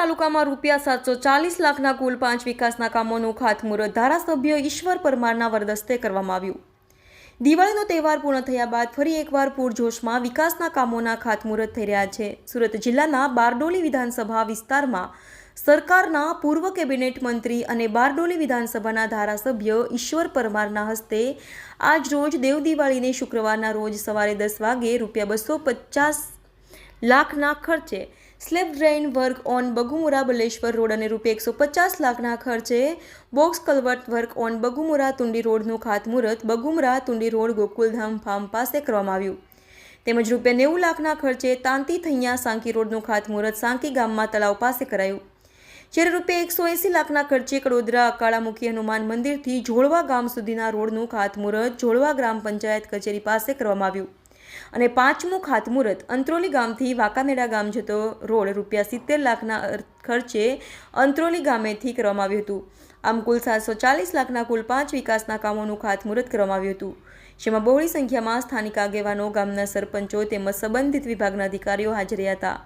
તાલુકામાં રૂપિયા સાતસો ચાલીસ લાખના કુલ પાંચ વિકાસના કામોનું ખાતમુહૂર્ત ધારાસભ્ય ઈશ્વર પરમારના વરદસ્તે કરવામાં આવ્યું. દિવાળીનો તહેવાર પૂર્ણ થયા બાદ ફરી એકવાર પૂરજોશમાં વિકાસના કામોના ખાતમુહૂર્ત થઈ રહ્યા છે. સુરત જિલ્લાના બારડોલી વિધાનસભા વિસ્તારમાં સરકારના પૂર્વ કેબિનેટ મંત્રી અને બારડોલી વિધાનસભાના ધારાસભ્ય ઈશ્વર પરમારના હસ્તે આજ રોજ દેવ દિવાળીને શુક્રવારના રોજ સવારે દસ વાગે રૂપિયા બસો પચાસ લાખના ખર્ચે slab drain work on Bagumura Baleshwar road અને રૂપિયા એકસો પચાસ લાખના ખર્ચે box culvert work on Bagumura Tundi રોડનું ખાતમુહૂર્ત બગુમરા તુંડી રોડ ગોકુલધામ ફાર્મ પાસે કરવામાં આવ્યું. તેમજ રૂપિયા નેવું લાખના ખર્ચે તાંતી થૈયા સાંકી રોડનું ખાતમુહૂર્ત સાંકી ગામમાં તળાવ પાસે કરાયું. જ્યારે રૂપિયા એકસો એંસી લાખના ખર્ચે કડોદરા અકાળામુખી હનુમાન મંદિરથી જોળવા ગામ સુધીના રોડનું ખાતમુહૂર્ત જોળવા ગ્રામ પંચાયત કચેરી પાસે કરવામાં આવ્યું. અને પાંચમું ખાતમુહૂર્ત. અંત્રોલી ગામથી વાંકાનેડા ગામ જતો રોડ રૂપિયા સિત્તેર લાખના ખર્ચે અંત્રોલી ગામેથી કરવામાં આવ્યું હતું. આમ કુલ સાતસો ચાલીસ લાખના કુલ પાંચ વિકાસના કામોનું ખાતમુહૂર્ત કરવામાં આવ્યું હતું. જેમાં બહોળી સંખ્યામાં સ્થાનિક આગેવાનો, ગામના સરપંચો તેમજ સંબંધિત વિભાગના અધિકારીઓ હાજર હતા.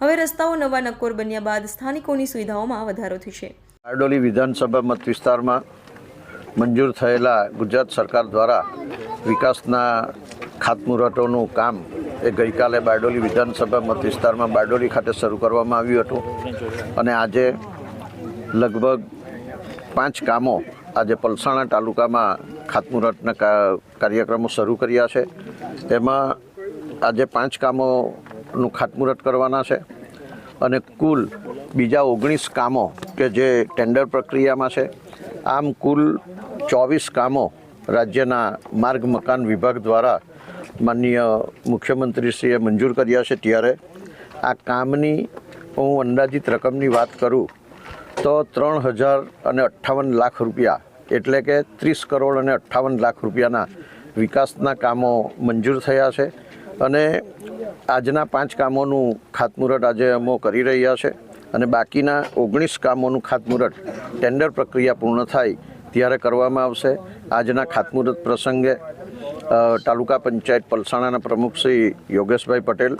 હવે રસ્તાઓ નવા નક્કોર બન્યા બાદ સ્થાનિકોની સુવિધાઓમાં વધારો થશે. બારડોલી વિધાનસભા મત વિસ્તારમાં મંજૂર થયેલા ગુજરાત સરકાર દ્વારા વિકાસના ખાતમુહૂર્તોનું કામ એ ગઈકાલે બારડોલી વિધાનસભા મત વિસ્તારમાં બારડોલી ખાતે શરૂ કરવામાં આવ્યું હતું. અને આજે લગભગ પાંચ કામો આજે પલસાણા તાલુકામાં ખાતમુહૂર્તના કાર્યક્રમો શરૂ કર્યા છે. એમાં આજે પાંચ કામોનું ખાતમુહૂર્ત કરવાના છે. અને કુલ બીજા ઓગણીસ કામો કે જે ટેન્ડર પ્રક્રિયામાં છે, આમ કુલ ચોવીસ કામો રાજ્યના માર્ગ મકાન વિભાગ દ્વારા માનનીય મુખ્યમંત્રીશ્રીએ મંજૂર કર્યા છે ત્યારે આ કામની હું અંદાજિત રકમની વાત કરું, તો ત્રણ હજાર અને અઠ્ઠાવન લાખ રૂપિયા, એટલે કે ત્રીસ કરોડ અને અઠ્ઠાવન લાખ રૂપિયાના વિકાસના કામો મંજૂર થયા છે અને આજના પાંચ કામોનું ખાતમુહૂર્ત આજે અમો કરી રહ્યા છે અને બાકીના ઓગણીસ કામોનું ખાતમુહૂર્ત ટેન્ડર પ્રક્રિયા પૂર્ણ થાય ત્યારે કરવામાં આવશે. આજના ખાતમુહૂર્ત પ્રસંગે તાલુકા પંચાયત પલસાણાના પ્રમુખ શ્રી યોગેશભાઈ પટેલ,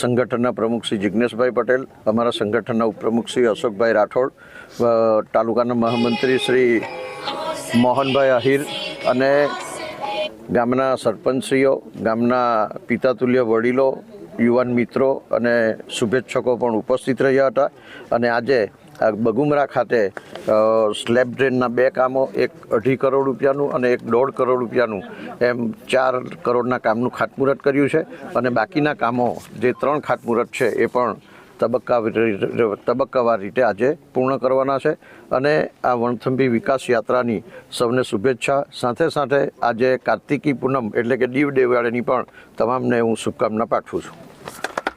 સંગઠનના પ્રમુખ શ્રી જિજ્ઞેશભાઈ પટેલ, અમારા સંગઠનના ઉપપ્રમુખ શ્રી અશોકભાઈ રાઠોડ તાલુકાના મહામંત્રી શ્રી મોહનભાઈ આહિર અને ગામના સરપંચશ્રીઓ, ગામના પિતાતુલ્ય વડીલો, યુવાન મિત્રો અને શુભેચ્છકો પણ ઉપસ્થિત રહ્યા હતા. અને આજે બગુમરા ખાતે સ્લેબ ડ્રેનના બે કામો, એક અઢી કરોડ રૂપિયાનું અને એક દોઢ કરોડ રૂપિયાનું એમ ચાર કરોડના કામનું ખાતમુહૂર્ત કર્યું છે અને બાકીના કામો, જે ત્રણ ખાતમુહૂર્ત છે, એ પણ તબક્કા તબક્કાવાર રીતે આજે પૂર્ણ કરવાના છે અને આ વણથંભી વિકાસ યાત્રાની સૌને શુભેચ્છા. સાથે સાથે આજે કાર્તિકી પૂનમ એટલે કે દીવ દેવાળીની પણ તમામને હું શુભકામના પાઠવું છું.